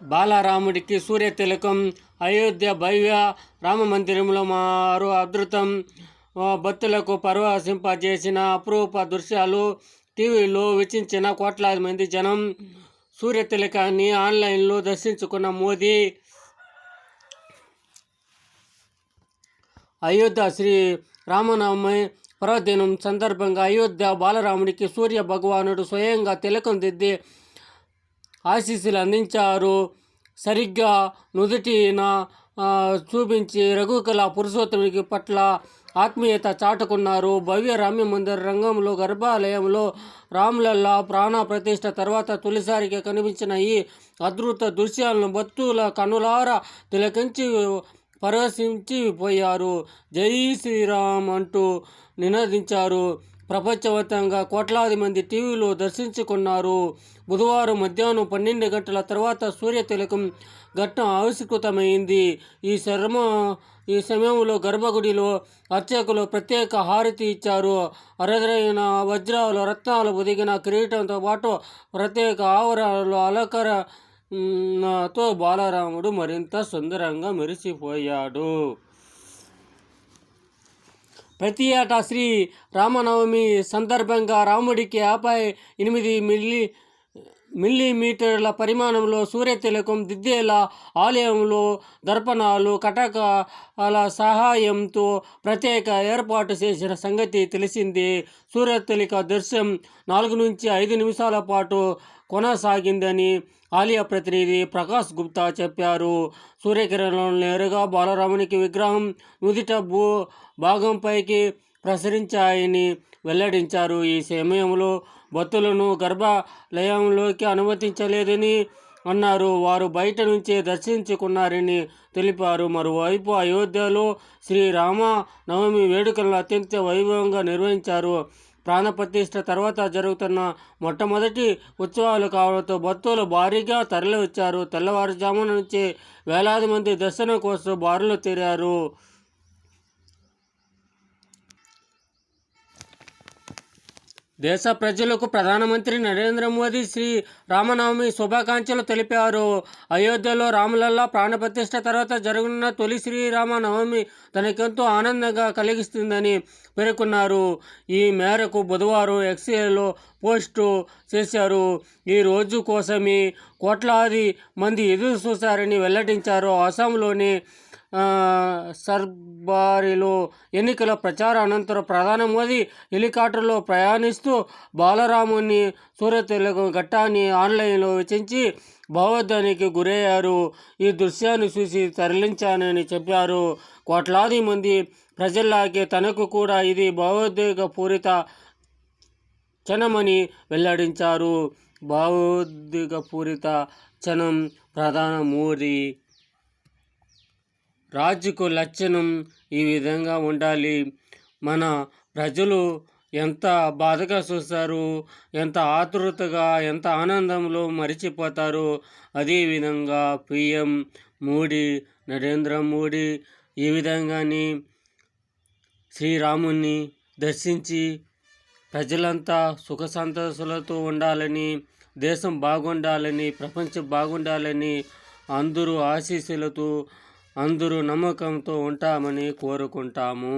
బాలరాముడికి సూర్య తిలకం అయోధ్య భవ్య రామ మందిరంలో మారు అద్భుతం భక్తులకు పరవశింపజేసిన అపురూప దృశ్యాలు టీవీలో వీక్షించిన కోట్లాది మంది జనం సూర్య తిలకాన్ని ఆన్లైన్లో దర్శించుకున్న మోదీ. అయోధ్య శ్రీ రామనవమి పర్వదినం సందర్భంగా అయోధ్య బాలరాముడికి సూర్య భగవానుడు స్వయంగా తిలకం దిద్ది ఆశీస్సులు అందించారు. సరిగ్గా నుదుటిన చూపించి రఘుకళ పురుషోత్తమునికి పట్ల ఆత్మీయత చాటుకున్నారు. భవ్య రామ్య మందిర రంగంలో గర్భాలయంలో రాములల్లా ప్రాణ ప్రతిష్ట తర్వాత తొలిసారిగా కనిపించిన ఈ అద్భుత దృశ్యాలను భక్తుల కనులారా తిలకించి పరవశించిపోయారు జై శ్రీరామ్ అంటూ నినదించారు. ప్రపంచవ్యాప్తంగా కోట్లాది మంది టీవీలో దర్శించుకున్నారు. బుధవారం మధ్యాహ్నం పన్నెండు గంటల తర్వాత సూర్య తిలకం ఘట్టం ఆవిష్కృతమైంది. ఈ శర్మ ఈ సమయంలో గర్భగుడిలో అర్చకులు ప్రత్యేక హారతి ఇచ్చారు. అరుదైన వజ్రాలు రత్నాలు ఒదిగిన కిరీటంతో పాటు ప్రత్యేక ఆవరణలు అలంకర తో బాలరాముడు మరింత సుందరంగా మెరిసిపోయాడు. ప్రతి ఏటా శ్రీ రామనవమి సందర్భంగా రాముడికి ఆపై ఎనిమిది మిల్లీ మిల్లీమీటర్ల పరిమాణంలో సూర్యతిలకం దిద్దేలా ఆలయంలో దర్పణాలు కటకాల సహాయంతో ప్రత్యేక ఏర్పాటు చేసిన సంగతి తెలిసిందే. సూర్యతిలక దర్శనం నాలుగు నుంచి ఐదు నిమిషాల పాటు కొనసాగిందని ఆలయ ప్రతినిధి ప్రకాష్ గుప్తా చెప్పారు. సూర్యకిరణాలు నేరుగా బాలరామునికి విగ్రహం నుదిట భూ భాగంపైకి ప్రసరించాయని వెల్లడించారు. ఈ సమయంలో భక్తులను గర్భాలయంలోకి అనుమతించలేదని అన్నారు. వారు బయట నుంచే దర్శించుకున్నారని తెలిపారు. మరోవైపు అయోధ్యలో శ్రీరామ నవమి వేడుకలను అత్యంత వైభవంగా నిర్వహించారు. ప్రాణప్రతిష్ఠ తర్వాత జరుగుతున్న మొట్టమొదటి ఉత్సవాలు కావడంతో భక్తులు భారీగా తరలివచ్చారు. తెల్లవారుజామున నుంచి వేలాది మంది దర్శనం కోసం బారులు తీరారు. దేశ ప్రజలకు ప్రధానమంత్రి నరేంద్ర మోదీ శ్రీ రామనవమి శుభాకాంక్షలు తెలిపారు. అయోధ్యలో రాములల్లా ప్రాణప్రతిష్ఠ తర్వాత జరగనున్న తొలి శ్రీరామ నవమి తనకెంతో ఆనందంగా కలిగిస్తుందని పేర్కొన్నారు. ఈ మేరకు బుధవారం ఎక్స్ఏలో పోస్టు చేశారు. ఈ రోజు కోసమే కోట్లాది మంది ఎదురు చూశారని వెల్లడించారు. అస్సాంలోని సర్బారిలో ఎన్నికల ప్రచార అనంతరం ప్రధాని మోదీ హెలికాప్టర్లో ప్రయాణిస్తూ బాలరాముని సూర్యతిలక ఘట్టాన్ని ఆన్లైన్లో వెచ్చించి భావోద్యానికి గురయ్యారు. ఈ దృశ్యాన్ని చూసి తరలించానని చెప్పారు. కోట్లాది మంది ప్రజల్లాగే తనకు కూడా ఇది భావోద్వేగ పూరిత క్షణమని వెల్లడించారు. భావోద్వేగ పూరిత క్షణం ప్రధాన మోదీ రాజుకు లక్షణం ఈ విధంగా ఉండాలి. మన ప్రజలు ఎంత బాధగా చూస్తారు ఎంత ఆతృతగా ఎంత ఆనందంలో మరిచిపోతారు. అదేవిధంగా పిఎం మోడీ నరేంద్ర మోడీ ఈ విధంగానే శ్రీరాముని దర్శించి ప్రజలంతా సుఖ సంతోషాలతో ఉండాలని దేశం బాగుండాలని ప్రపంచం బాగుండాలని అందరూ ఆశీస్సులతో అందరూ నమ్మకంతో ఉంటామని కోరుకుంటాము.